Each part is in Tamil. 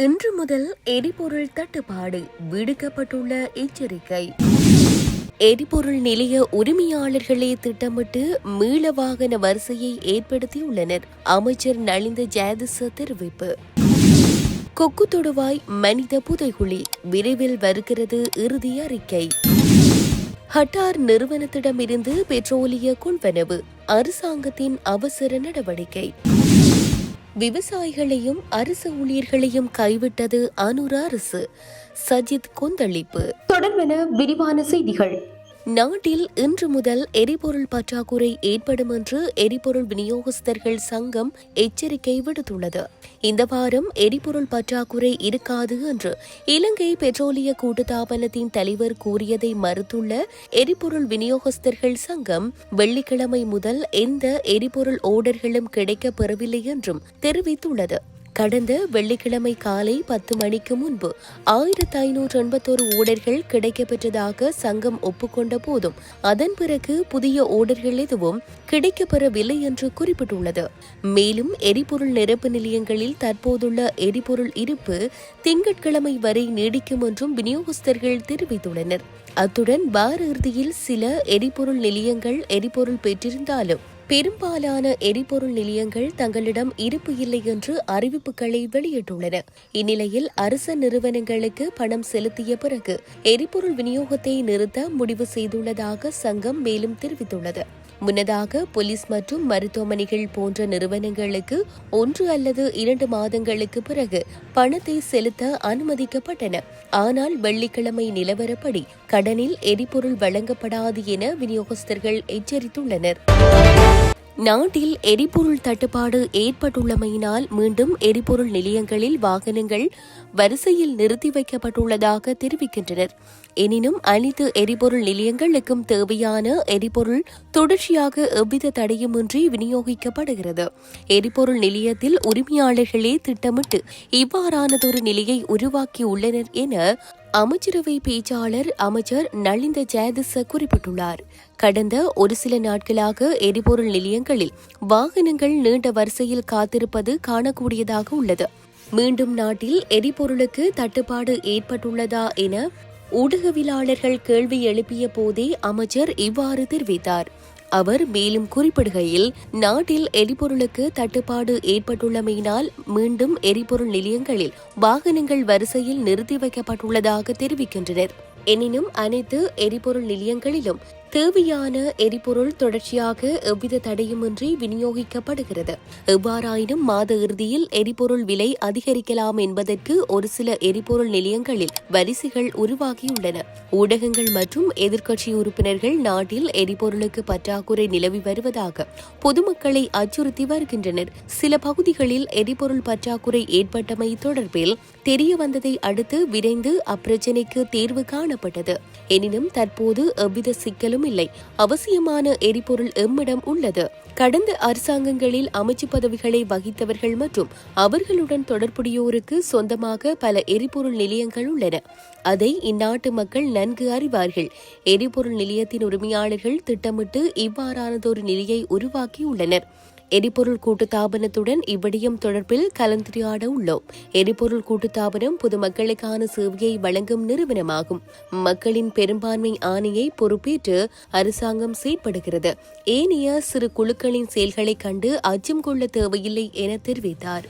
இன்று முதல் எரிபொருள் தட்டுப்பாடு விடுக்கப்பட்டுள்ள எச்சரிக்கை. எரிபொருள் நிலைய உரிமையாளர்களே திட்டமிட்டு மீள வாகன வரிசையை ஏற்படுத்தியுள்ளனர். அமைச்சர் நலிந்த ஜாதிச தெரிவிப்பு. கொக்கு தொடுவாய் மனித புதைகுழி விரைவில் வருகிறது இறுதி அறிக்கை. ஹட்டார் நிறுவனத்திடமிருந்து பெட்ரோலிய கொள்வனவு அரசாங்கத்தின் அவசர நடவடிக்கை. விவசாயிகளையும் அரசு ஊழியர்களையும் கைவிட்டது அனுர அரசு சஜித் கொந்தளிப்பு. தொடர்பென விரிவான செய்திகள். நாட்டில் இன்று முதல் எரிபொருள் பற்றாக்குறை ஏற்படும் என்று எரிபொருள் விநியோகஸ்தர்கள் சங்கம் எச்சரிக்கை விடுத்துள்ளது. இந்த வாரம் எரிபொருள் பற்றாக்குறை இருக்காது என்று இலங்கை பெட்ரோலிய கூட்டுத்தாபனத்தின் தலைவர் கூறியதை மறுத்துள்ள எரிபொருள் விநியோகஸ்தர்கள் சங்கம் வெள்ளிக்கிழமை முதல் எந்த எரிபொருள் ஓடர்களும் கிடைக்கப் பெறவில்லை என்றும் தெரிவித்துள்ளது. கடந்த வெள்ளிக்கிழமை காலை பத்து மணிக்கு முன்பு ஆயிரத்தி ஐநூற்று எண்பத்தோரு ஓடர்கள் கிடைக்கப்பெற்றதாக சங்கம் ஒப்புக்கொண்ட போதும் அதன் பிறகு புதிய ஓடர்கள் எதுவும் கிடைக்கப்பெறவில்லை என்று குறிப்பிட்டுள்ளது. மேலும் எரிபொருள் நிரப்பு நிலையங்களில் தற்போதுள்ள எரிபொருள் இருப்பு திங்கட்கிழமை வரை நீடிக்கும் என்றும் விநியோகஸ்தர்கள் தெரிவித்துள்ளனர். அத்துடன் வார இறுதியில் சில எரிபொருள் நிலையங்கள் எரிபொருள் பெற்றிருந்தாலும் பெரும்பாலான எரிபொருள் நிலையங்கள் தங்களிடம் இருப்பு இல்லை என்று அறிவிப்புகளை வெளியிட்டுள்ளன. இந்நிலையில் அரச நிறுவனங்களுக்கு பணம் செலுத்திய பிறகு எரிபொருள் விநியோகத்தை நிறுத்த முடிவு செய்துள்ளதாக சங்கம் மேலும் தெரிவித்துள்ளது. முன்னதாக போலீஸ் மற்றும் மருத்துவமனைகள் போன்ற நிறுவனங்களுக்கு ஒன்று அல்லது இரண்டு மாதங்களுக்கு பிறகு பணத்தை செலுத்த அனுமதிக்கப்பட்டன. ஆனால் வெள்ளிக்கிழமை நிலவரப்படி கடனில் எரிபொருள் வழங்கப்படாது என விநியோகஸ்தர்கள் எச்சரித்துள்ளனர். நாட்டில் எரிபொருள் தட்டுப்பாடு ஏற்பட்டுள்ளமையினால் மீண்டும் எரிபொருள் நிலையங்களில் வாகனங்கள் வரிசையில் நிறுத்தி வைக்கப்பட்டுள்ளதாக தெரிவிக்கின்றனர். எனினும் அனைத்து எரிபொருள் நிலையங்களுக்கும் தேவையான எரிபொருள் தொடர்ச்சியாக எவ்வித தடையுமின்றி விநியோகிக்கப்படுகிறது. எரிபொருள் நிலையத்தில் உரிமையாளர்களே திட்டமிட்டு இவ்வாறானதொரு நிலையை உருவாக்கியுள்ளனர் என அமைச்சரவை பேச்சாளர் அமைச்சர் நளிந்த ஜெயதிச குறிப்பிட்டுள்ளார். கடந்த ஒரு சில நாட்களாக எரிபொருள் நிலையங்களில் வாகனங்கள் நீண்ட வரிசையில் காத்திருப்பது காணக்கூடியதாக உள்ளது. மீண்டும் நாட்டில் எரிபொருளுக்கு தட்டுப்பாடு ஏற்பட்டுள்ளதா என ஊடகவியலாளர்கள் கேள்வி எழுப்பிய போதே அமைச்சர் இவ்வாறு தெரிவித்தார். அவர் மேலும் குறிப்பிடுகையில் நாட்டில் எரிபொருளுக்கு தட்டுப்பாடு ஏற்பட்டுள்ளமையினால் மீண்டும் எரிபொருள் நிலையங்களில் வாகனங்கள் வரிசையில் நிறுத்தி வைக்கப்பட்டுள்ளதாக தெரிவிக்கின்றனர். எனினும் அனைத்து எரிபொருள் நிலையங்களிலும் தேவையான எரிபொருள் தொடர்ச்சியாக எவ்வித தடையுமின்றி விநியோகிக்கப்படுகிறது. எவ்வாறாயினும் மாத இறுதியில் எரிபொருள் விலை அதிகரிக்கலாம் என்பதற்கு ஒரு சில எரிபொருள் நிலையங்களில் வரிசைகள் உருவாகியுள்ளன. ஊடகங்கள் மற்றும் எதிர்க்கட்சி உறுப்பினர்கள் நாட்டில் எரிபொருளுக்கு பற்றாக்குறை நிலவி வருவதாக பொதுமக்களை அச்சுறுத்தி வருகின்றனர். சில பகுதிகளில் எரிபொருள் பற்றாக்குறை ஏற்பட்டமை தொடர்பில் தெரிய வந்ததை அடுத்து விரைந்து அப்பிரச்சினைக்கு தீர்வு காணப்பட்டது. எனினும் தற்போது எவ்வித சிக்கலும் ஒன்றும் இல்லை அவசியமான எரிபொருள் எம்மிடம் உள்ளது. கடந்த அரசாங்கங்களில் அமைச்சு பதவிகளை வகித்தவர்கள் மற்றும் அவர்களுடன் தொடர்புடையோருக்கு சொந்தமாக பல எரிபொருள் நிலையங்கள் உள்ளன. அதை இந்நாட்டு மக்கள் நன்கு அறிவார்கள். எரிபொருள் நிலையத்தின் உரிமையாளர்கள் திட்டமிட்டு இவ்வாறானதொரு நிலையை உருவாக்கியுள்ளனர். எரிபொருள் கூட்டுத்தாபனத்துடன் இவ்விடயம் தொடர்பில் கலந்துரையாட உள்ளோம். எரிபொருள் கூட்டுத்தாபனம் பொதுமக்களுக்கான சேவையை வழங்கும் நிறுவனமாகும். மக்களின் பெரும்பான்மை ஆணையை பொறுப்பேற்று அரசாங்கம் செயற்படுகிறது. ஏனைய சிறு குழுக்களின் செயல்களை கண்டு அச்சம் கொள்ள தேவையில்லை என தெரிவித்தார்.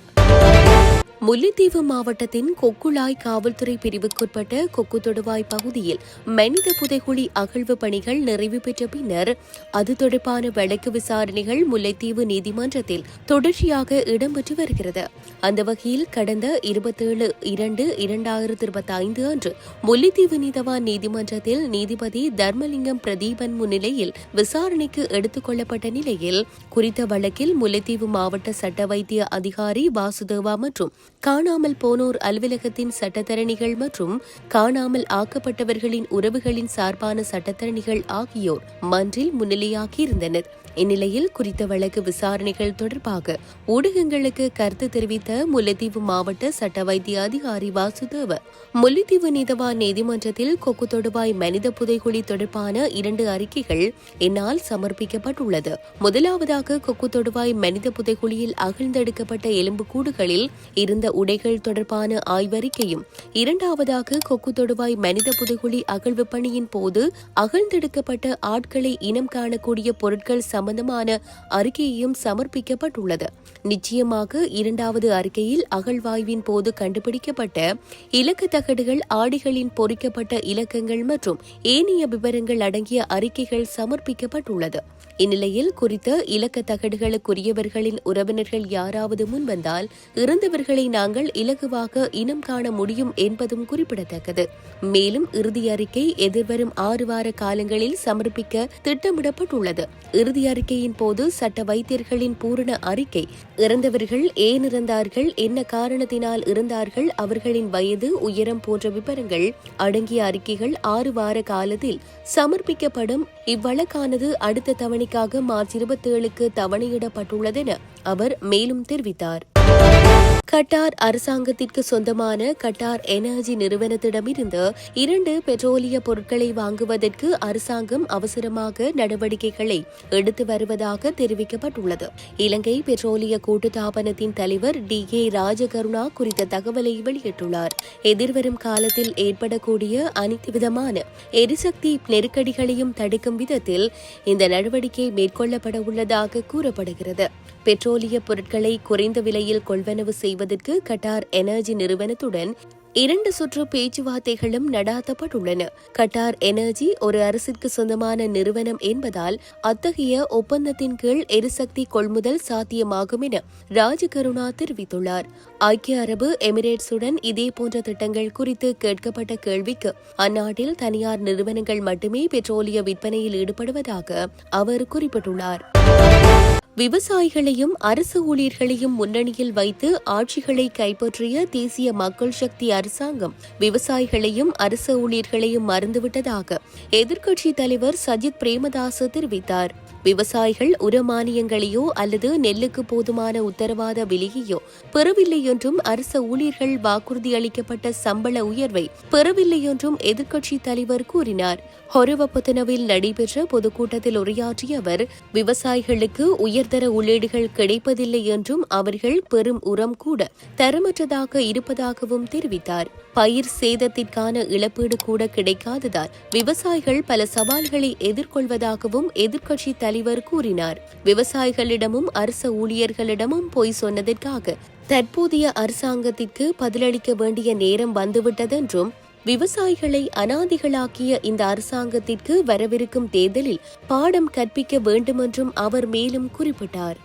முல்லைத்தீவு மாவட்டத்தின் கொக்குழாய் காவல்துறை பிரிவுக்குட்பட்ட கொக்கு தொடுவாய் பகுதியில் மனித புதைகுழி அகழ்வு பணிகள் நிறைவு பெற்ற பின்னர் அது தொடர்பான வழக்கு விசாரணைகள் முல்லைத்தீவு நீதிமன்றத்தில் தொடர்ச்சியாக இடம்பெற்று வருகிறது. அந்த வகையில் கடந்த இருபத்தேழு இரண்டு இரண்டாயிரத்தி இருபத்தி ஐந்து அன்று முல்லைத்தீவு நீதவான் நீதிமன்றத்தில் நீதிபதி தர்மலிங்கம் பிரதீபன் முன்னிலையில் விசாரணைக்கு எடுத்துக் கொள்ளப்பட்ட நிலையில் குறித்த வழக்கில் முல்லைத்தீவு மாவட்ட சட்ட வைத்திய அதிகாரி வாசுதேவா மற்றும் காணாமல் போனோர் அலுவலகத்தின் சட்டத்தரணிகள் மற்றும் காணாமல் ஆக்கப்பட்டவர்களின் உறவுகளின் சார்பான சட்டத்தரணிகள் ஆகியோர் மன்றில் முன்னிலையாகியிருந்தனர் இந்நிலையில் குறித்த வழக்கு விசாரணைகள் தொடர்பாக ஊடகங்களுக்கு கருத்து தெரிவித்த முல்லைத்தீவு மாவட்ட சட்ட வைத்திய அதிகாரி வாசுதேவ முல்லைத்தீவு நீதவான் நீதிமன்றத்தில் கொக்கு தொடுவாய் மனித புதைகுழி தொடர்பான இரண்டு அறிக்கைகள் என்னால் சமர்ப்பிக்கப்பட்டுள்ளது. முதலாவதாக கொக்கு தொடுவாய் மனித புதைகுழியில் அகழ்ந்தெடுக்கப்பட்ட எலும்புக்கூடுகளில் இருந்த உடைகள் தொடர்பான ஆய்வறிக்கையும் இரண்டாவதாக கொக்கு தொடுவாய் மனித புதைகுழி அகழ்வு பணியின் போது அகழ்ந்தெடுக்கப்பட்ட ஆட்களை இனம் காணக்கூடிய பொருட்கள் சம்பந்தமான அறிக்கையையும் சமர்ப்பிக்கப்பட்டுள்ளது. நிச்சயமாக இரண்டாவது அறிக்கையில் அகழ்வாய்வின் போது கண்டுபிடிக்கப்பட்ட இலக்கு தகடுகள் ஆடிகளின் பொறிக்கப்பட்ட இலக்கங்கள் மற்றும் ஏனைய விவரங்கள் அடங்கிய அறிக்கைகள் சமர்ப்பிக்கப்பட்டுள்ளது. இந்நிலையில் குறித்த இலக்க தகடுகளுக்குரியவர்களின் உறவினர்கள் யாராவது முன்வந்தால் இறந்தவர்களை நாங்கள் இலகுவாக இனம் காண முடியும் என்பதும் குறிப்பிடத்தக்கது. மேலும் இறுதி அறிக்கை எதிர்வரும் ஆறு வார காலங்களில் சமர்ப்பிக்க திட்டமிடப்பட்டுள்ளது. இறுதி அறிக்கையின் போது சட்ட வைத்தியர்களின் பூரண அறிக்கை. இறந்தவர்கள் ஏன் இறந்தார்கள்? என்ன காரணத்தினால் இருந்தார்கள் அவர்களின் வயது உயரம் போன்ற விவரங்கள். அடங்கிய அறிக்கைகள் ஆறு வார காலத்தில் சமர்ப்பிக்கப்படும். இவ்வழக்கானது அடுத்த தவணைக்காக மார்ச் இருபத்தி ஏழுக்கு தவணையிடப்பட்டுள்ளதென அவர் மேலும் தெரிவித்தார். கட்டார் அரசாங்கத்திற்கு சொந்தமான கட்டார் எனர்ஜி நிறுவனத்திடமிருந்து இரண்டு பெட்ரோலிய பொருட்களை வாங்குவதற்கு அரசாங்கம் அவசரமாக நடவடிக்கைகளை எடுத்து வருவதாக தெரிவிக்கப்பட்டுள்ளது. இலங்கை பெட்ரோலிய கூட்டுத்தாபனத்தின் தலைவர் டி. கே. ராஜகருணா குறித்த தகவலை வெளியிட்டுள்ளார். எதிர்வரும் காலத்தில் ஏற்படக்கூடிய அனைத்து விதமான எரிசக்தி நெருக்கடிகளையும் தடுக்கும் விதத்தில் இந்த நடவடிக்கை மேற்கொள்ளப்பட உள்ளதாக கூறப்படுகிறது. பெட்ரோலிய பொருட்களை குறைந்த விலையில் கொள்வனவு செய்ய செய்வதற்கு கட்டார் எனர்ஜி நிறுவனத்துடன் இரண்டு சுற்று பேச்சுவார்த்தைகளும் நடாத்தப்பட்டுள்ளன. கட்டார் எனர்ஜி ஒரு அரசிற்கு சொந்தமான நிறுவனம் என்பதால் அத்தகைய ஒப்பந்தத்தின் கீழ் எரிசக்தி கொள்முதல் சாத்தியமாகும் என ராஜகருணா தெரிவித்துள்ளார். ஐக்கிய அரபு எமிரேட்ஸுடன் இதேபோன்ற திட்டங்கள் குறித்து கேட்கப்பட்ட கேள்விக்கு அந்நாட்டில் தனியார் நிறுவனங்கள் மட்டுமே பெட்ரோலிய விற்பனையில் ஈடுபடுவதாக அவர் குறிப்பிட்டுள்ளார். விவசாயிகளையும் அரசு ஊழியர்களையும் முன்னணியில் வைத்து ஆட்சிகளை கைப்பற்றிய தேசிய மக்கள் சக்தி அரசாங்கம் விவசாயிகளையும் அரசு ஊழியர்களையும் மறந்துவிட்டதாக எதிர்க்கட்சித் தலைவர் சஜித் பிரேமதாச தெரிவித்தார். விவசாயிகள் உரமானியங்களையோ அல்லது நெல்லுக்கு போதுமான உத்தரவாத விலையையோ பெறவில்லை என்றும் அரச ஊழியர்கள் வாக்குறுதி அளிக்கப்பட்ட சம்பள உயர்வை பெறவில்லை என்றும் எதிர்க்கட்சித் தலைவர் கூறினார். ஹொரவபுத்தனவில் நடைபெற்ற பொதுக்கூட்டத்தில் உரையாற்றிய அவர் விவசாயிகளுக்கு உயர்தர உள்ளீடுகள் கிடைப்பதில்லை என்றும் அவர்கள் பெரும் உரம் கூட தரமற்றதாக இருப்பதாகவும் தெரிவித்தார். பயிர் சேதத்திற்கான இழப்பீடு கூட கிடைக்காததால் விவசாயிகள் பல சவால்களை எதிர்கொள்வதாகவும் எதிர்க்கட்சி தலைவர் கூறினார். விவசாயிகளிடமும் அரச ஊழியர்களிடமும் பொய் சொன்னதற்காக தற்போதைய அரசாங்கத்திற்கு பதிலளிக்க வேண்டிய நேரம் வந்துவிட்டதென்றும் விவசாயிகளை அனாதிகளாக்கிய இந்த அரசாங்கத்திற்கு வரவிருக்கும் தேர்தலில் பாடம் கற்பிக்க வேண்டுமென்றும் அவர் மேலும் குறிப்பிட்டார்.